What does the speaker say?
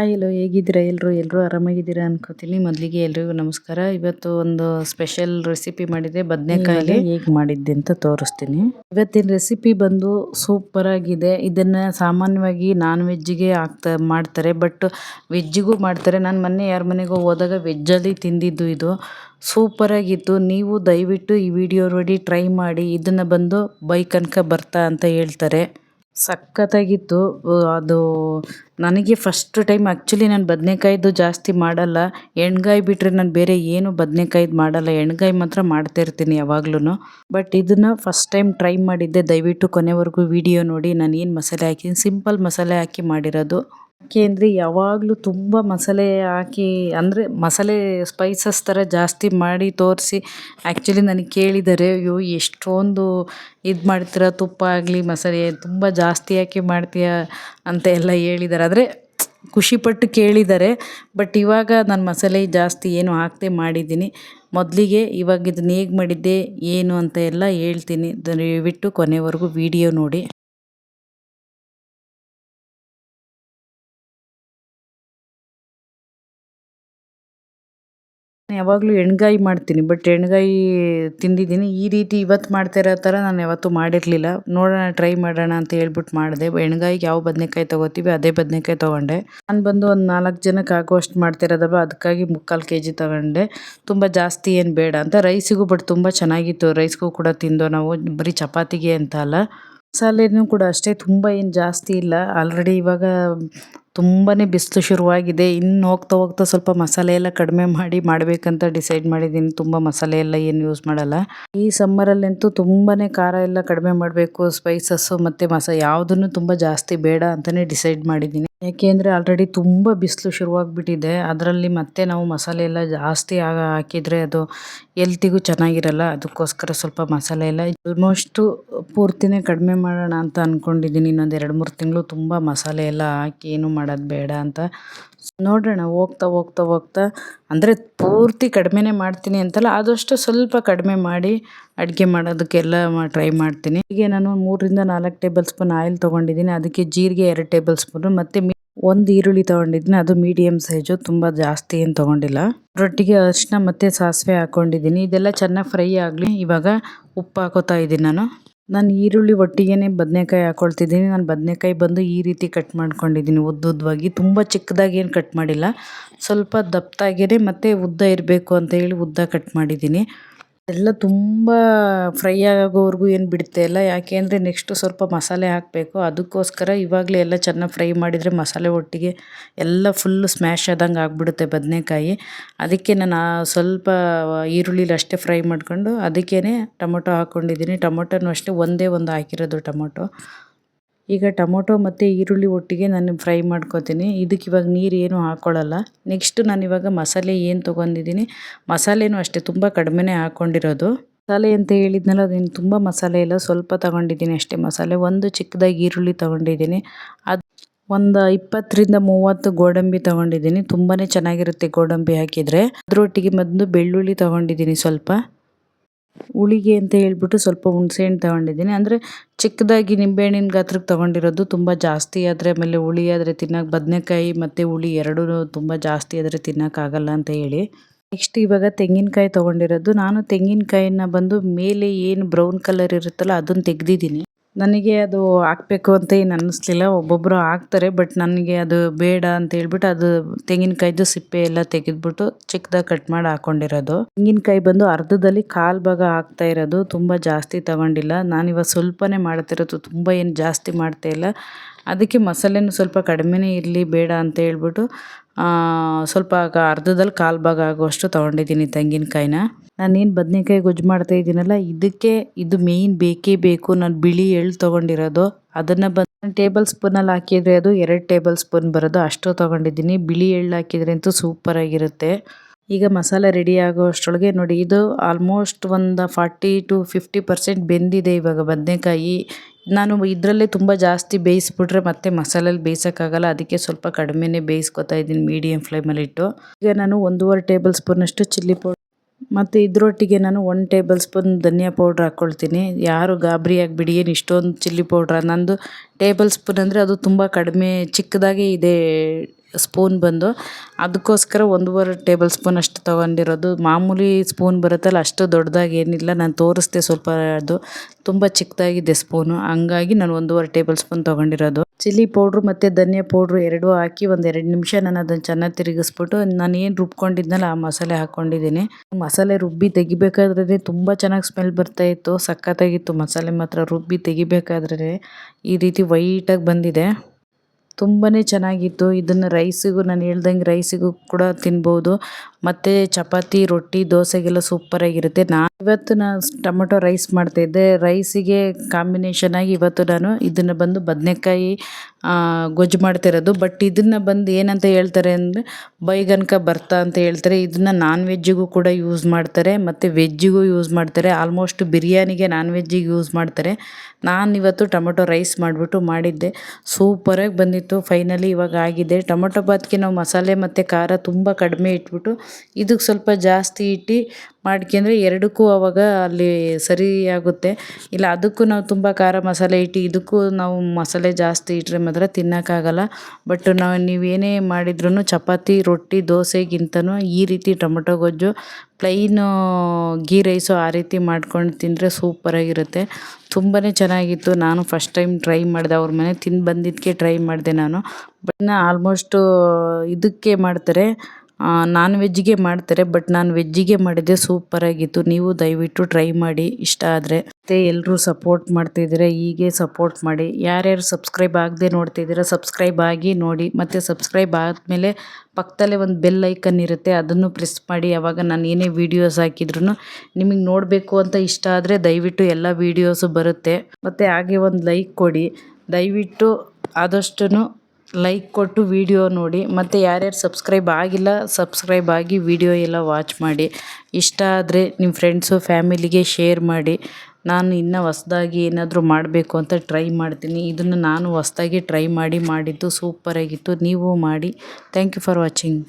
Hi hello ಹೇಗಿದ್ದೀರಾ? ಎಲ್ಲರೂ ಎಲ್ಲರೂ ಆರಾಮಾಗಿದ್ದೀರಾ ಅನ್ಕೋತೀನಿ. ಮೊದಲಿಗೆ ಎಲ್ರಿಗೂ ನಮಸ್ಕಾರ. ಇವತ್ತು ಒಂದು ಸ್ಪೆಷಲ್ ರೆಸಿಪಿ ಮಾಡಿದೆ ಬದನೆಕಾಯಲ್ಲಿ ಹೇಗೆ ಮಾಡಿದ್ದೆ ಅಂತ ತೋರಿಸ್ತೀನಿ. ಇವತ್ತಿನ ರೆಸಿಪಿ ಬಂದು ಸೂಪರ್ ಆಗಿದೆ. ಇದನ್ನ ಸಾಮಾನ್ಯವಾಗಿ ನಾನ್ ವೆಜ್ಜಿಗೆ ಹಾಕ್ತಾ ಮಾಡ್ತಾರೆ. ಬಟ್ ವೆಜ್ಜಿಗೂ ಮಾಡ್ತಾರೆ. ನಾನು ಮೊನ್ನೆ ಯಾರ ಮನೆಗೂ ಹೋದಾಗ ವೆಜ್ಜಲ್ಲಿ ತಿಂದಿದ್ದು ಇದು. ಸೂಪರ್ ಆಗಿತ್ತು. ನೀವು ದಯವಿಟ್ಟು ಈ ವಿಡಿಯೋ ನೋಡಿ ಟ್ರೈ ಮಾಡಿ. ಇದನ್ನ ಬಂದು ಬೈಕ್ ಅನ್ಕ ಬರ್ತಾ ಅಂತ ಹೇಳ್ತಾರೆ. ಸಖತ್ತಾಗಿತ್ತು. ಅದು ನನಗೆ ಫಸ್ಟ್ ಟೈಮ್ ಆ್ಯಕ್ಚುಲಿ ನಾನು ಬದನೇಕಾಯ್ದು ಜಾಸ್ತಿ ಮಾಡಲ್ಲ. ಎಣ್ಗಾಯಿ ಬಿಟ್ಟರೆ ನಾನು ಬೇರೆ ಏನು ಬದನೇಕಾಯ್ದು ಮಾಡಲ್ಲ. ಎಣ್ಗಾಯಿ ಮಾತ್ರ ಮಾಡ್ತಾ ಇರ್ತೀನಿ ಯಾವಾಗ್ಲೂ ಬಟ್ ಇದನ್ನು ಫಸ್ಟ್ ಟೈಮ್ ಟ್ರೈ ಮಾಡಿದ್ದೆ. ದಯವಿಟ್ಟು ಕೊನೆವರೆಗೂ ವಿಡಿಯೋ ನೋಡಿ. ನಾನು ಏನು ಮಸಾಲೆ ಹಾಕಿದ್ದೀನಿ ಸಿಂಪಲ್ ಮಸಾಲೆ ಹಾಕಿ ಮಾಡಿರೋದು. ಯಾಕೆ ಅಂದರೆ ಯಾವಾಗಲೂ ತುಂಬ ಮಸಾಲೆ ಹಾಕಿ ಅಂದರೆ ಮಸಾಲೆ ಸ್ಪೈಸಸ್ ಥರ ಜಾಸ್ತಿ ಮಾಡಿ ತೋರಿಸಿ. ಆ್ಯಕ್ಚುಲಿ ನನಗೆ ಕೇಳಿದ್ದಾರೆ ಅಯ್ಯೋ, ಎಷ್ಟೊಂದು ಇದು ಮಾಡ್ತೀರ? ತುಪ್ಪ ಆಗಲಿ, ಮಸಾಲೆ ತುಂಬ ಜಾಸ್ತಿ ಹಾಕಿ ಮಾಡ್ತೀಯ? ಅಂತ ಎಲ್ಲ ಹೇಳಿದ್ದಾರೆ ಆದರೆ ಖುಷಿಪಟ್ಟು ಕೇಳಿದ್ದಾರೆ ಬಟ್ ಇವಾಗ ನಾನು ಮಸಾಲೆ ಜಾಸ್ತಿ ಏನು ಹಾಕದೆ ಮಾಡಿದ್ದೀನಿ. ಮೊದಲಿಗೆ ಇವಾಗ ಇದನ್ನ ಹೇಗೆ ಮಾಡಿದ್ದೆ, ಏನು ಅಂತ ಎಲ್ಲ ಹೇಳ್ತೀನಿ. ದಯವಿಟ್ಟು ಕೊನೆವರೆಗೂ ವಿಡಿಯೋ ನೋಡಿ. ಯಾವಾಗಲೂ ಎಣ್ಗಾಯಿ ಮಾಡ್ತೀನಿ ಬಟ್ ಎಣ್ಗಾಯಿ ತಿಂದಿದ್ದೀನಿ. ಈ ರೀತಿ ಇವತ್ತು ಮಾಡ್ತಾ ಇರೋ ಥರ ನಾನು ಯಾವತ್ತೂ ಮಾಡಿರಲಿಲ್ಲ. ನೋಡೋಣ ಟ್ರೈ ಮಾಡೋಣ ಅಂತ ಹೇಳ್ಬಿಟ್ಟು ಮಾಡಿದೆ. ಎಣ್ಗಾಯಿಗೆ ಯಾವ ಬದನೆಕಾಯಿ ತೊಗೋತೀವಿ, ಅದೇ ಬದನೆಕಾಯಿ ತೊಗೊಂಡೆ. ನಾನು ಬಂದು ಒಂದು ನಾಲ್ಕು ಜನಕ್ಕೆ ಆಗುವಷ್ಟು ಮಾಡ್ತಿರೋದಪ್ಪ ಅದಕ್ಕಾಗಿ ಮುಕ್ಕಾಲು ಕೆ ಜಿ ತೊಗೊಂಡೆ. ತುಂಬ ಜಾಸ್ತಿ ಏನು ಬೇಡ ಅಂತ. ರೈಸಿಗೂ ಬಟ್ ತುಂಬ ಚೆನ್ನಾಗಿತ್ತು. ರೈಸ್ಗೂ ಕೂಡ ತಿಂದೋ ನಾವು, ಬರೀ ಚಪಾತಿಗೆ ಅಂತ ಅಲ್ಲ. ಮಸಾಲೆನೂ ಕೂಡ ಅಷ್ಟೇ, ತುಂಬ ಏನು ಜಾಸ್ತಿ ಇಲ್ಲ. ಆಲ್ರೆಡಿ ಇವಾಗ ತುಂಬಾ ಬಿಸಿಲು ಶುರುವಾಗಿದೆ. ಇನ್ನು ಹೋಗ್ತಾ ಹೋಗ್ತಾ ಸ್ವಲ್ಪ ಮಸಾಲೆ ಎಲ್ಲ ಕಡಿಮೆ ಮಾಡಿ ಮಾಡಬೇಕಂತ ಡಿಸೈಡ್ ಮಾಡಿದ್ದೀನಿ. ತುಂಬ ಮಸಾಲೆ ಎಲ್ಲ ಏನು ಯೂಸ್ ಮಾಡಲ್ಲ. ಈ ಸಮ್ಮರಲ್ಲಂತೂ ತುಂಬಾ ಖಾರ ಎಲ್ಲ ಕಡಿಮೆ ಮಾಡಬೇಕು. ಸ್ಪೈಸಸ್ಸು ಮತ್ತು ಮಸ ಯಾವುದನ್ನು ತುಂಬ ಜಾಸ್ತಿ ಬೇಡ ಅಂತಲೇ ಡಿಸೈಡ್ ಮಾಡಿದ್ದೀನಿ. ಯಾಕೆಂದರೆ ಆಲ್ರೆಡಿ ತುಂಬ ಬಿಸಿಲು ಶುರುವಾಗ್ಬಿಟ್ಟಿದೆ. ಅದರಲ್ಲಿ ಮತ್ತೆ ನಾವು ಮಸಾಲೆ ಎಲ್ಲ ಜಾಸ್ತಿ ಹಾಕಿದರೆ ಅದು ಎಲ್ತಿಗೂ ಚೆನ್ನಾಗಿರಲ್ಲ. ಅದಕ್ಕೋಸ್ಕರ ಸ್ವಲ್ಪ ಮಸಾಲೆ ಎಲ್ಲ ಆಲ್ಮೋಸ್ಟು ಪೂರ್ತಿನೇ ಕಡಿಮೆ ಮಾಡೋಣ ಅಂತ ಅಂದ್ಕೊಂಡಿದ್ದೀನಿ ಇನ್ನೊಂದು ಎರಡು ಮೂರು ತಿಂಗಳು ತುಂಬ ಮಸಾಲೆ ಎಲ್ಲ ಹಾಕಿ ಏನು ಮಾಡೋದು ಬೇಡ ಅಂತ. ನೋಡೋಣ ಹೋಗ್ತಾ ಹೋಗ್ತಾ ಹೋಗ್ತಾ, ಅಂದರೆ ಪೂರ್ತಿ ಕಡಿಮೆನೇ ಮಾಡ್ತೀನಿ ಅಂತಲ್ಲ, ಆದಷ್ಟು ಸ್ವಲ್ಪ ಕಡಿಮೆ ಮಾಡಿ ಅಡುಗೆ ಮಾಡೋದಕ್ಕೆಲ್ಲ ಟ್ರೈ ಮಾಡ್ತೀನಿ. ಹೀಗೆ ನಾನು ಮೂರರಿಂದ ನಾಲ್ಕು ಟೇಬಲ್ ಸ್ಪೂನ್ ಆಯಿಲ್ ತೊಗೊಂಡಿದ್ದೀನಿ. ಅದಕ್ಕೆ ಜೀರಿಗೆ ಎರಡು ಟೇಬಲ್ ಸ್ಪೂನು ಮತ್ತು ಒಂದು ಈರುಳ್ಳಿ ತೊಗೊಂಡಿದ್ದೀನಿ. ಅದು ಮೀಡಿಯಮ್ ಸೈಜು ತುಂಬ ಜಾಸ್ತಿ ಏನು ತೊಗೊಂಡಿಲ್ಲ. ರೊಟ್ಟಿಗೆ ಅರಿಶಿನ ಮತ್ತು ಸಾಸಿವೆ ಹಾಕ್ಕೊಂಡಿದ್ದೀನಿ ಇದೆಲ್ಲ ಚೆನ್ನಾಗಿ ಫ್ರೈ ಆಗಲಿ. ಇವಾಗ ಉಪ್ಪು ಹಾಕೋತಾ ಇದ್ದೀನಿ ನಾನು. ನಾನು ಈರುಳ್ಳಿ ಒಟ್ಟಿಗೆ ಬದನೆಕಾಯಿ ಹಾಕ್ಕೊಳ್ತಿದ್ದೀನಿ ನಾನು ಬದನೇಕಾಯಿ ಬಂದು ಈ ರೀತಿ ಕಟ್ ಮಾಡ್ಕೊಂಡಿದ್ದೀನಿ. ಉದ್ದುದ್ದವಾಗಿ ತುಂಬ ಚಿಕ್ಕದಾಗಿ ಏನು ಕಟ್ ಮಾಡಿಲ್ಲ. ಸ್ವಲ್ಪ ದಪ್ಪದಾಗೇ ಮತ್ತು ಉದ್ದ ಇರಬೇಕು ಅಂತ ಹೇಳಿ ಉದ್ದ ಕಟ್ ಮಾಡಿದ್ದೀನಿ. ಎಲ್ಲ ತುಂಬ ಫ್ರೈ ಆಗೋವರೆಗೂ ಏನು ಬಿಡುತ್ತೆ ಇಲ್ಲ ಯಾಕೆ ಅಂದರೆ ನೆಕ್ಸ್ಟು ಸ್ವಲ್ಪ ಮಸಾಲೆ ಹಾಕಬೇಕು. ಅದಕ್ಕೋಸ್ಕರ ಇವಾಗಲೇ ಎಲ್ಲ ಚೆನ್ನಾಗಿ ಫ್ರೈ ಮಾಡಿದರೆ ಮಸಾಲೆ ಒಟ್ಟಿಗೆ ಎಲ್ಲ ಫುಲ್ಲು ಸ್ಮ್ಯಾಶ್ ಆದಂಗೆ ಆಗಿಬಿಡುತ್ತೆ ಬದನೇಕಾಯಿ. ಅದಕ್ಕೆ ನಾನು ಸ್ವಲ್ಪ ಈರುಳ್ಳಿಲಿ ಅಷ್ಟೇ ಫ್ರೈ ಮಾಡ್ಕೊಂಡು ಅದಕ್ಕೇ ಟೊಮೊಟೊ ಹಾಕ್ಕೊಂಡಿದ್ದೀನಿ ಟೊಮೊಟೊನೂ ಅಷ್ಟೇ ಒಂದೇ ಒಂದು ಹಾಕಿರೋದು ಟೊಮೊಟೊ. ಈಗ ಟೊಮೊಟೊ ಮತ್ತು ಈರುಳ್ಳಿ ಒಟ್ಟಿಗೆ ನಾನು ಫ್ರೈ ಮಾಡ್ಕೊತೀನಿ. ಇದಕ್ಕೆ ಇವಾಗ ನೀರು ಏನು ಹಾಕ್ಕೊಳ್ಳಲ್ಲ ನೆಕ್ಸ್ಟ್ ನಾನು ಇವಾಗ ಮಸಾಲೆ ಏನು ತೊಗೊಂಡಿದ್ದೀನಿ. ಮಸಾಲೆನೂ ಅಷ್ಟೇ, ತುಂಬ ಕಡಿಮೆನೇ ಹಾಕ್ಕೊಂಡಿರೋದು ಮಸಾಲೆ ಅಂತ ಹೇಳಿದ್ನಲ್ಲ, ಅದೇನು ತುಂಬ ಮಸಾಲೆ ಇಲ್ಲ, ಸ್ವಲ್ಪ ತಗೊಂಡಿದ್ದೀನಿ ಅಷ್ಟೇ ಮಸಾಲೆ. ಒಂದು ಚಿಕ್ಕದಾಗಿ ಈರುಳ್ಳಿ ತೊಗೊಂಡಿದ್ದೀನಿ. ಅದು ಒಂದು ಇಪ್ಪತ್ತರಿಂದ ಮೂವತ್ತು ಗೋಡಂಬಿ ತೊಗೊಂಡಿದ್ದೀನಿ. ತುಂಬಾ ಚೆನ್ನಾಗಿರುತ್ತೆ ಗೋಡಂಬಿ ಹಾಕಿದರೆ. ಅದರೊಟ್ಟಿಗೆ ಮೊದಲು ಬೆಳ್ಳುಳ್ಳಿ ತೊಗೊಂಡಿದ್ದೀನಿ ಸ್ವಲ್ಪ. ಹುಳಿಗೆ ಅಂತ ಹೇಳ್ಬಿಟ್ಟು ಸ್ವಲ್ಪ ಹುಣಸೆಹಣ್ಣು ತಗೊಂಡಿದ್ದೀನಿ. ಅಂದರೆ ಚಿಕ್ಕದಾಗಿ ನಿಂಬೆಹಣ್ಣಿನ ಗಾತ್ರಕ್ಕೆ ತೊಗೊಂಡಿರೋದು ತುಂಬ ಜಾಸ್ತಿ. ಆದರೆ ಆಮೇಲೆ ಹುಳಿ ಆದರೆ ತಿನ್ನೋಕೆ ಬದನೆಕಾಯಿ ಮತ್ತು ಹುಳಿ ಎರಡೂ ತುಂಬ ಜಾಸ್ತಿ ಆದರೆ ತಿನ್ನೋಕ್ಕಾಗಲ್ಲ ಅಂತ ಹೇಳಿ. ನೆಕ್ಸ್ಟ್ ಇವಾಗ ತೆಂಗಿನಕಾಯಿ ತೊಗೊಂಡಿರೋದು. ನಾನು ತೆಂಗಿನಕಾಯಿನ ಬಂದು ಮೇಲೆ ಏನು ಬ್ರೌನ್ ಕಲರ್ ಇರುತ್ತಲ್ಲ ಅದನ್ನು ತೆಗ್ದಿದ್ದೀನಿ. ನನಗೆ ಅದು ಹಾಕ್ಬೇಕು ಅಂತ ಏನು ಅನ್ನಿಸ್ಲಿಲ್ಲ. ಒಬ್ಬೊಬ್ಬರು ಹಾಕ್ತಾರೆ ಬಟ್ ನನಗೆ ಅದು ಬೇಡ ಅಂತ ಹೇಳ್ಬಿಟ್ಟು ಅದು ತೆಂಗಿನಕಾಯ್ದು ಸಿಪ್ಪೆ ಎಲ್ಲ ತೆಗೆದ್ಬಿಟ್ಟು ಚಿಕ್ಕದಾಗಿ ಕಟ್ ಮಾಡಿ ಹಾಕ್ಕೊಂಡಿರೋದು ತೆಂಗಿನಕಾಯಿ ಬಂದು ಅರ್ಧದಲ್ಲಿ ಕಾಲು ಭಾಗ ಹಾಕ್ತಾ ಇರೋದು, ತುಂಬ ಜಾಸ್ತಿ ತಗೊಂಡಿಲ್ಲ. ನಾನಿವಾಗ ಸ್ವಲ್ಪನೇ ಮಾಡ್ತಿರೋದು, ತುಂಬ ಏನು ಜಾಸ್ತಿ ಮಾಡ್ತಾ ಇಲ್ಲ. ಅದಕ್ಕೆ ಮಸಾಲೆನೂ ಸ್ವಲ್ಪ ಕಡಿಮೆನೇ ಇರಲಿ, ಬೇಡ ಅಂತ ಹೇಳ್ಬಿಟ್ಟು ಸ್ವಲ್ಪ ಅರ್ಧದಲ್ಲಿ ಕಾಲು ಭಾಗ ಆಗುವಷ್ಟು ತೊಗೊಂಡಿದ್ದೀನಿ ತೆಂಗಿನಕಾಯಿನ. ನಾನೇನು ಬದನೆಕಾಯಿ ಗೊಜ್ಜು ಮಾಡ್ತಾ ಇದ್ದೀನಲ್ಲ, ಇದಕ್ಕೆ ಇದು ಮೇಯ್ನ್ ಬೇಕೇ ಬೇಕು. ನಾನು ಬಿಳಿ ಎಳ್ಳು ತೊಗೊಂಡಿರೋದು. ಅದನ್ನು ಬಂದು ಟೇಬಲ್ ಸ್ಪೂನಲ್ಲಿ ಹಾಕಿದರೆ ಅದು ಎರಡು ಟೇಬಲ್ ಸ್ಪೂನ್ ಬರೋದು. ಅಷ್ಟು ತೊಗೊಂಡಿದ್ದೀನಿ. ಬಿಳಿ ಎಳ್ಳು ಹಾಕಿದರೆ ಅಂತೂ ಸೂಪರಾಗಿರುತ್ತೆ ಈಗ ಮಸಾಲೆ ರೆಡಿ ಆಗೋ ಅಷ್ಟರೊಳಗೆ ನೋಡಿ, ಇದು ಆಲ್ಮೋಸ್ಟ್ ಒಂದು ಫಾರ್ಟಿ ಟು ಫಿಫ್ಟಿ ಪರ್ಸೆಂಟ್ ಬೆಂದಿದೆ ಇವಾಗ ಬದನೇಕಾಯಿ. ನಾನು ಇದರಲ್ಲೇ ತುಂಬ ಜಾಸ್ತಿ ಬೇಯಿಸ್ಬಿಟ್ರೆ ಮತ್ತೆ ಮಸಾಲೆಲಿ ಬೇಯಿಸೋಕ್ಕಾಗಲ್ಲ. ಅದಕ್ಕೆ ಸ್ವಲ್ಪ ಕಡಿಮೆನೇ ಬೇಯಿಸ್ಕೊತಾ ಇದ್ದೀನಿ ಮೀಡಿಯಮ್ ಫ್ಲೇಮಲ್ಲಿಟ್ಟು ಈಗ ನಾನು ಒಂದೂವರೆ ಟೇಬಲ್ ಸ್ಪೂನಷ್ಟು ಚಿಲ್ಲಿ ಪೌಡರ್ ಮತ್ತು ಇದರೊಟ್ಟಿಗೆ ನಾನು ಒನ್ ಟೇಬಲ್ ಸ್ಪೂನ್ ಧನಿಯಾ ಪೌಡ್ರ್ ಹಾಕ್ಕೊಳ್ತೀನಿ ಯಾರು ಗಾಬರಿ ಬಿಡಿಯೇನು ಇಷ್ಟೊಂದು ಚಿಲ್ಲಿ ಪೌಡ್ರ ನಂದು ಟೇಬಲ್ ಸ್ಪೂನ್ ಅಂದರೆ ಅದು ತುಂಬ ಕಡಿಮೆ ಚಿಕ್ಕದಾಗೇ ಇದೆ ಸ್ಪೂನ್ ಬಂದು ಅದಕ್ಕೋಸ್ಕರ ಒಂದೂವರೆ ಟೇಬಲ್ ಸ್ಪೂನ್ ಅಷ್ಟು ತೊಗೊಂಡಿರೋದು. ಮಾಮೂಲಿ ಸ್ಪೂನ್ ಬರುತ್ತಲ್ಲ, ಅಷ್ಟು ದೊಡ್ಡದಾಗಿ ಏನಿಲ್ಲ. ನಾನು ತೋರಿಸ್ದೆ ಸ್ವಲ್ಪ ಅದು. ತುಂಬ ಚಿಕ್ಕದಾಗಿದೆ ಸ್ಪೂನು. ಹಂಗಾಗಿ ನಾನು ಒಂದೂವರೆ ಟೇಬಲ್ ಸ್ಪೂನ್ ತೊಗೊಂಡಿರೋದು. ಚಿಲ್ಲಿ ಪೌಡ್ರು ಮತ್ತು ಧನಿಯಾ ಪೌಡ್ರು ಎರಡೂ ಹಾಕಿ ಒಂದು ಎರಡು ನಿಮಿಷ ನಾನು ಅದನ್ನು ಚೆನ್ನಾಗಿ ತಿರುಗಿಸ್ಬಿಟ್ಟು, ನಾನು ಏನು ರುಬ್ಕೊಂಡಿದ್ನಲ್ಲ ಆ ಮಸಾಲೆ ಹಾಕ್ಕೊಂಡಿದ್ದೀನಿ ಮಸಾಲೆ ರುಬ್ಬಿ ತೆಗಿಬೇಕಾದ್ರೆ ತುಂಬ ಚೆನ್ನಾಗಿ ಸ್ಮೆಲ್ ಬರ್ತಾಯಿತ್ತು ಸಖತ್ತಾಗಿತ್ತು ಮಸಾಲೆ ಮಾತ್ರ ರುಬ್ಬಿ ತೆಗಿಬೇಕಾದ್ರೆ ಈ ರೀತಿ ವೈಟಾಗಿ ಬಂದಿದೆ. ತುಂಬಾ ಚೆನ್ನಾಗಿತ್ತು. ಇದನ್ನು ರೈಸಿಗೂ, ನಾನು ಹೇಳ್ದಂಗೆ ರೈಸಿಗೂ ಕೂಡ ತಿನ್ಬೋದು. ಮತ್ತು ಚಪಾತಿ, ರೊಟ್ಟಿ, ದೋಸೆಗೆಲ್ಲ ಸೂಪರಾಗಿರುತ್ತೆ ನಾನು ಇವತ್ತು ನಾನು ಟೊಮೊಟೊ ರೈಸ್ ಮಾಡ್ತಾಯಿದ್ದೆ ರೈಸಿಗೆ ಕಾಂಬಿನೇಷನ್ ಆಗಿ ಇವತ್ತು ನಾನು ಇದನ್ನು ಬಂದು ಬದನೆಕಾಯಿ ಗೊಜ್ಜು ಮಾಡ್ತಿರೋದು. ಬಟ್ ಇದನ್ನು ಬಂದು ಏನಂತ ಹೇಳ್ತಾರೆ ಅಂದರೆ, ಬೈಗನ್ಕ ಬರ್ತಾ ಅಂತ ಹೇಳ್ತಾರೆ. ಇದನ್ನು ನಾನ್ ವೆಜ್ಜಿಗೂ ಕೂಡ ಯೂಸ್ ಮಾಡ್ತಾರೆ. ಮತ್ತು ವೆಜ್ಜಿಗೂ ಯೂಸ್ ಮಾಡ್ತಾರೆ. ಆಲ್ಮೋಸ್ಟ್ ಬಿರಿಯಾನಿಗೆ ನಾನ್ ವೆಜ್ಜಿಗೆ ಯೂಸ್ ಮಾಡ್ತಾರೆ. ನಾನು ಇವತ್ತು ಟೊಮೊಟೊ ರೈಸ್ ಮಾಡಿಬಿಟ್ಟು ಮಾಡಿದ್ದೆ. ಸೂಪರಾಗಿ ಬಂದಿತ್ತು. ಫೈನಲಿ ಇವಾಗ ಆಗಿದೆ. ಟೊಮೊಟೊ ಬಾತ್ಗೆ ನಾವು ಮಸಾಲೆ ಮತ್ತು ಖಾರ ತುಂಬ ಕಡಿಮೆ ಇಟ್ಬಿಟ್ಟು, ಇದಕ್ಕೆ ಸ್ವಲ್ಪ ಜಾಸ್ತಿ ಇಟ್ಟು ಮಾಡ್ಕೊಂಡ್ರೆ ಎರಡಕ್ಕೂ ಆವಾಗ ಅಲ್ಲಿ ಸರಿ ಆಗುತ್ತೆ. ಇಲ್ಲ, ಅದಕ್ಕೂ ನಾವು ತುಂಬ ಖಾರ ಮಸಾಲೆ ಇಟ್ಟು ಇದಕ್ಕೂ ನಾವು ಮಸಾಲೆ ಜಾಸ್ತಿ ಇಟ್ಟರೆ ಮಾತ್ರ ತಿನ್ನೋಕ್ಕಾಗಲ್ಲ. ಬಟ್ ನಾವು ನೀವೇನೇ ಮಾಡಿದ್ರೂ ಚಪಾತಿ, ರೊಟ್ಟಿ, ದೋಸೆಗಿಂತನೂ ಈ ರೀತಿ ಟೊಮೊಟೊ, ಗೊಜ್ಜು ಪ್ಲೈನು ಗೀ ರೈಸು ಆ ರೀತಿ ಮಾಡ್ಕೊಂಡು ತಿಂದರೆ ಸೂಪರಾಗಿರುತ್ತೆ ತುಂಬಾ ಚೆನ್ನಾಗಿತ್ತು. ನಾನು ಫಸ್ಟ್ ಟೈಮ್ ಟ್ರೈ ಮಾಡಿದೆ. ಅವ್ರ ಮನೆ ತಿಂದು ಬಂದಿದ್ದಕ್ಕೆ ಟ್ರೈ ಮಾಡಿದೆ ನಾನು. ಬಟ್ ಆಲ್ಮೋಸ್ಟು ಇದಕ್ಕೆ ಮಾಡ್ತಾರೆ. ನಾನ್ ವೆಜ್ಜಿಗೆ ಮಾಡ್ತಾರೆ ಬಟ್ ನಾನು ವೆಜ್ಜಿಗೆ ಮಾಡಿದ್ದೆ ಸೂಪರಾಗಿತ್ತು ನೀವು ದಯವಿಟ್ಟು ಟ್ರೈ ಮಾಡಿ, ಇಷ್ಟ ಆದರೆ. ಮತ್ತೆ ಎಲ್ಲರೂ ಸಪೋರ್ಟ್ ಮಾಡ್ತಿದ್ದೀರ, ಹೀಗೆ ಸಪೋರ್ಟ್ ಮಾಡಿ. ಯಾರ್ಯಾರು ಸಬ್ಸ್ಕ್ರೈಬ್ ಆಗದೆ ನೋಡ್ತಿದ್ದೀರ ಸಬ್ಸ್ಕ್ರೈಬ್ ಆಗಿ ನೋಡಿ. ಮತ್ತು ಸಬ್ಸ್ಕ್ರೈಬ್ ಆದಮೇಲೆ ಪಕ್ಕದಲ್ಲೇ ಒಂದು ಬೆಲ್ ಐಕನ್ ಇರುತ್ತೆ, ಅದನ್ನು ಪ್ರೆಸ್ ಮಾಡಿ. ಯಾವಾಗ ನಾನು ಏನೇ ವೀಡಿಯೋಸ್ ಹಾಕಿದ್ರು ನಿಮಗೆ ನೋಡಬೇಕು ಅಂತ ಇಷ್ಟ ಆದರೆ ದಯವಿಟ್ಟು ಎಲ್ಲ ವೀಡಿಯೋಸು ಬರುತ್ತೆ. ಮತ್ತು ಹಾಗೆ ಒಂದು ಲೈಕ್ ಕೊಡಿ. ದಯವಿಟ್ಟು ಆದಷ್ಟು ಲೈಕ್ ಕೊಟ್ಟು ವೀಡಿಯೋ ನೋಡಿ. ಮತ್ತು ಯಾರ್ಯಾರು ಸಬ್ಸ್ಕ್ರೈಬ್ ಆಗಿಲ್ಲ ಸಬ್ಸ್ಕ್ರೈಬ್ ಆಗಿ ವೀಡಿಯೋ ಎಲ್ಲ ವಾಚ್ ಮಾಡಿ. ಇಷ್ಟ ಆದರೆ ನಿಮ್ಮ ಫ್ರೆಂಡ್ಸು ಫ್ಯಾಮಿಲಿಗೆ ಶೇರ್ ಮಾಡಿ. ನಾನು ಇನ್ನೂ ಹೊಸ್ದಾಗಿ ಏನಾದರೂ ಮಾಡಬೇಕು ಅಂತ ಟ್ರೈ ಮಾಡ್ತೀನಿ. ಇದನ್ನು ನಾನು ಹೊಸ್ದಾಗಿ ಟ್ರೈ ಮಾಡಿ ಮಾಡಿದ್ದು ಸೂಪರಾಗಿತ್ತು ನೀವು ಮಾಡಿ. Thank you for watching